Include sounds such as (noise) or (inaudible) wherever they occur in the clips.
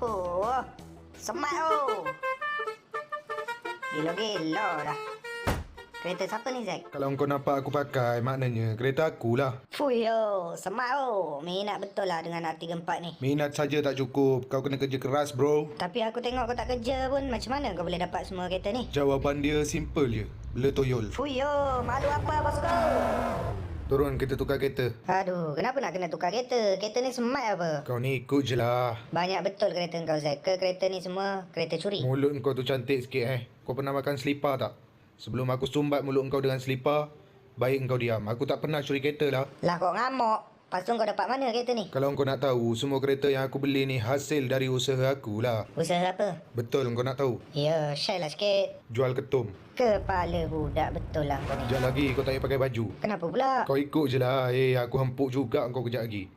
Huh. Semat tu. Gila-gila dah. Kereta siapa ni, Zack? Kalau kau nampak aku pakai, maknanya kereta aku lah. Fui yo, semat tu. Minat betul lah dengan hati gempak ni. Minat saja tak cukup, kau kena kerja keras bro. Tapi aku tengok kau tak kerja pun. Macam mana kau boleh dapat semua kereta ni? Jawapan dia simple je. Bela toyol. Fui yo, malu apa bosku? Turun kita tukar kereta. Aduh, kenapa nak kena tukar kereta? Kereta ni semat apa? Kau ni ikut je lah. Banyak betul kereta kau, Zack. Ke kereta ni semua kereta curi? Mulut kau tu cantik sikit eh. Kau pernah makan selipar tak? Sebelum aku sumbat mulut kau dengan selipar, baik kau diam. Aku tak pernah curi kereta lah. Lah kau ngamuk. Lepas tu kau dapat mana kereta ni? Kalau kau nak tahu, semua kereta yang aku beli ni hasil dari usaha aku lah. Usaha apa? Betul kau nak tahu? Ya, share lah sikit. Jual ketum. Kepala budak betul lah kau ni. Sekejap lagi kau tak payah pakai baju. Kenapa pula? Kau ikut je lah. Eh, aku hempuk juga kau kejap lagi.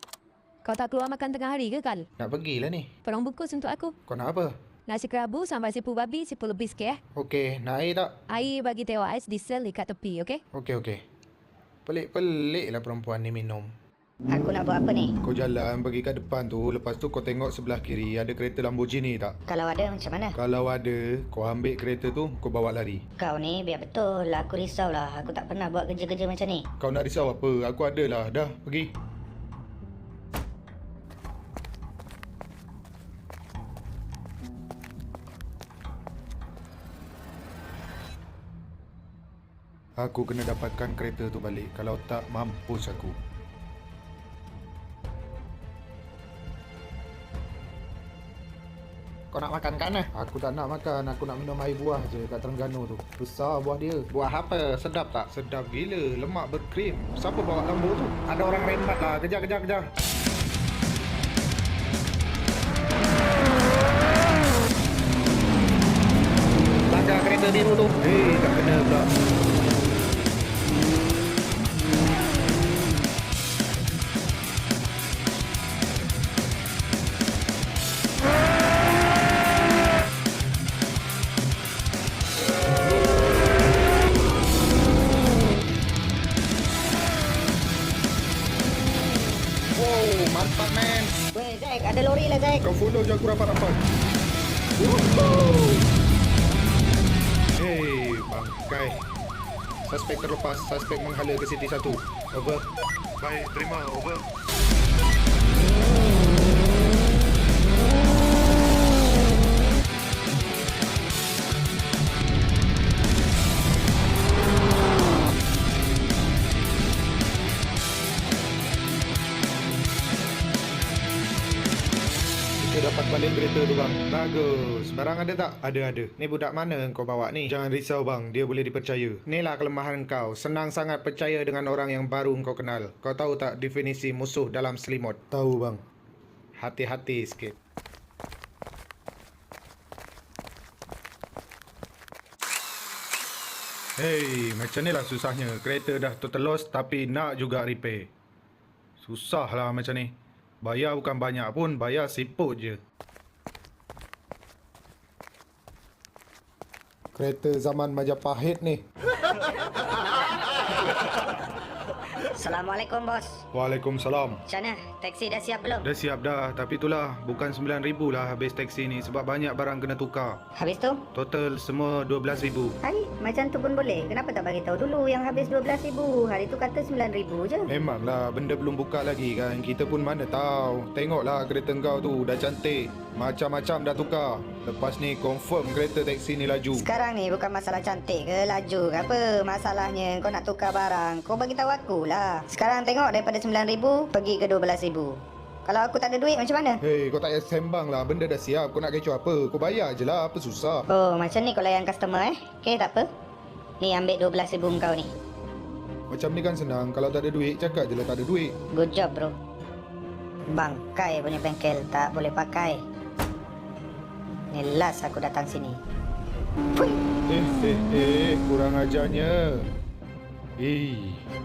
Kau tak keluar makan tengah hari ke, Kal? Nak pergilah ni. Perang bungkus untuk aku. Kau nak apa? Nasi kerabu sambal sipu babi, sipu lebih sikit eh. Okey, nak air tak? Air bagi teo ais diesel dekat tepi, okey? Okey, okey. Pelik-pelik lah perempuan ni minum. Aku nak buat apa ni? Kau jalan pergi kat depan tu, lepas tu kau tengok sebelah kiri ada kereta Lamborghini tak? Kalau ada macam mana? Kalau ada, kau ambil kereta tu, kau bawa lari. Kau ni biar betul lah. Aku risau lah. Aku tak pernah buat kerja-kerja macam ni. Kau nak risau apa? Aku ada lah. Dah, pergi. Aku kena dapatkan kereta tu balik. Kalau tak, mampus aku. Kau nak makan kan eh? Aku tak nak makan. Aku nak minum air buah je kat Terengganu tu. Besar buah dia. Buah apa? Sedap tak? Sedap gila. Lemak berkrim. Siapa bawa lambu tu? Ada orang rembat lah. Kejar, kejar, kejar. Langgar kereta biru tu. Hei, tak kena pula. Men. Weh, Zack. Ada lori lah, Zack. Kau follow je aku rapat-rapat. Hei, bangkai. Suspek terlepas. Suspek menghala ke City 1. Over. Baik, terima. Over. Kita balik kereta tu bang Bagus Barang ada tak? Ada ada Ni budak mana kau bawa ni? Jangan risau bang Dia boleh dipercaya Inilah kelemahan kau Senang sangat percaya dengan orang yang baru kau kenal Kau tahu tak definisi musuh dalam selimut? Tahu bang Hati-hati sikit Hei, macam ni lah susahnya. Kereta dah tertelos tapi nak juga repair. Susah lah macam ni. Bayar bukan banyak pun, bayar siput je. Kereta zaman Majapahit ni. (laughs) Assalamualaikum, bos. Waalaikumsalam. Macam mana? Taksi dah siap belum? Dah siap dah, tapi itulah bukan 9,000 lah habis taksi ni sebab banyak barang kena tukar. Habis tu? Total semua 12,000. Hai, macam tu pun boleh. Kenapa tak bagi tahu dulu yang habis RM12,000? Hari tu kata RM9,000 je. Memanglah benda belum buka lagi kan. Kita pun mana tahu. Tengoklah kereta kau tu dah cantik. Macam-macam dah tukar. Lepas ni confirm kereta taksi ni laju. Sekarang ni bukan masalah cantik ke laju ke apa. Masalahnya kau nak tukar barang. Kau bagi tahu aku lah. Sekarang tengok daripada RM9,000 pergi ke RM12,000. Kalau aku tak ada duit macam mana? Hei, kau tak payah sembang lah. Benda dah siap. Kau nak kecoh apa? Kau bayar je lah. Apa susah? Oh, macam ni kau layan customer eh. Okay, tak apa. Ni ambil RM12,000 kau ni. Macam ni kan senang. Kalau tak ada duit, cakap je lah tak ada duit. Good job bro. Bangkai punya bengkel tak boleh pakai. Ni last aku datang sini. Pui. Eh, eh, eh. Kurang ajarnya. Eh.